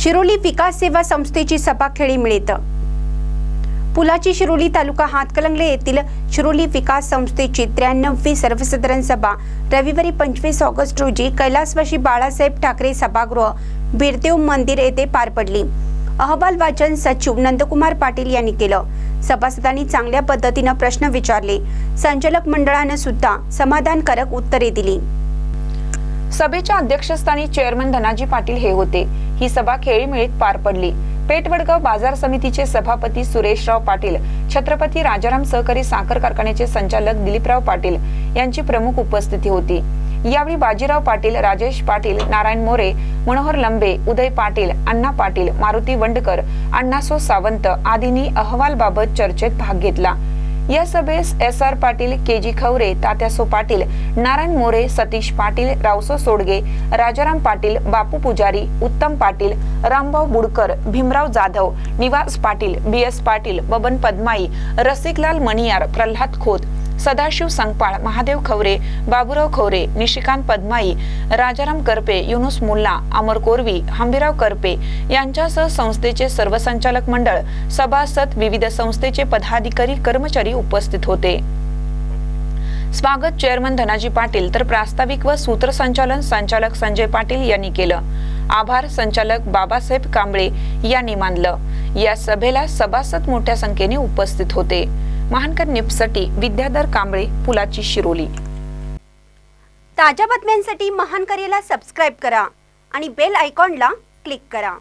शिरोली विकास सेवा संस्थेची सभा खेळी मिळत. पुलाची शिरोली तालुका हातकलंगले येथील शिरोली विकास संस्थेची त्र्याण्णववी सर्वसाधारण सभा रविवारी पंचवीस ऑगस्ट रोजी कैलासवाशी बाळासाहेब ठाकरे सभागृह बिरदेव मंदिर येथे पार पडली. अहवाल वाचन सचिव नंदकुमार पाटील यांनी केलं. सभासदांनी चांगल्या पद्धतीनं प्रश्न विचारले. संचालक मंडळानं सुद्धा समाधानकारक उत्तरे दिली. सभेच्या अध्यक्षस्थानी चेअरमन धनाजी पाटील हे होते. ही सभा खेळीमेळीत पार पडली. पेटवडगाव बाजार समितीचे सभापती सुरेशराव पाटील छत्रपती राजाराम सहकारी साखर कारखान्याचे संचालक दिलीपराव पाटील यांची प्रमुख उपस्थिती होती. यावेळी बाजीराव पाटील राजेश पाटील नारायण मोरे मनोहर लंबे उदय पाटील अण्णा पाटील मारुती वंडकर अण्णासो सावंत आदींनी अहवालबाबत चर्चेत भाग घेतला. या सभेस S R Patil K G Khaware Tatyaso Patil Narayan More Satish Patil Rawaso Sodge Rajaram Patil Bapu Pujari Uttam Patil Rambhau Budkar Bhimrao Jadhav Niwas Patil B S Patil Baban Padmai Rasiklal Maniyar Pralhad Khot Sadashiv Sangpal Mahadev Khaware Baburao Khaware Nishikant Padmai Rajaram Karpe Yunus Mulla Amar Korvi Hambirrao Karpe यांच्यासह संस्थेचे सर्व संचालक मंडळ सभासद विविध संस्थेचे पदाधिकारी कर्मचारी उपस्थित होते. स्वागत चेअरमन धनाजी पाटील तर प्रास्ताविक व सूत्रसंचालन संचालक संजय पाटील यांनी केलं. आभार संचालक बाबासाहेब कांबळे यांनी मानलं. या सभेला सभासद मोठ्या संख्येने उपस्थित होते. महानकर निपसटी विद्याधर कांबळे पुलाची शिरोली. ताज्या बातम्यांसाठी महानकरेला सबस्क्राईब करा आणि बेल आयकॉनला क्लिक करा.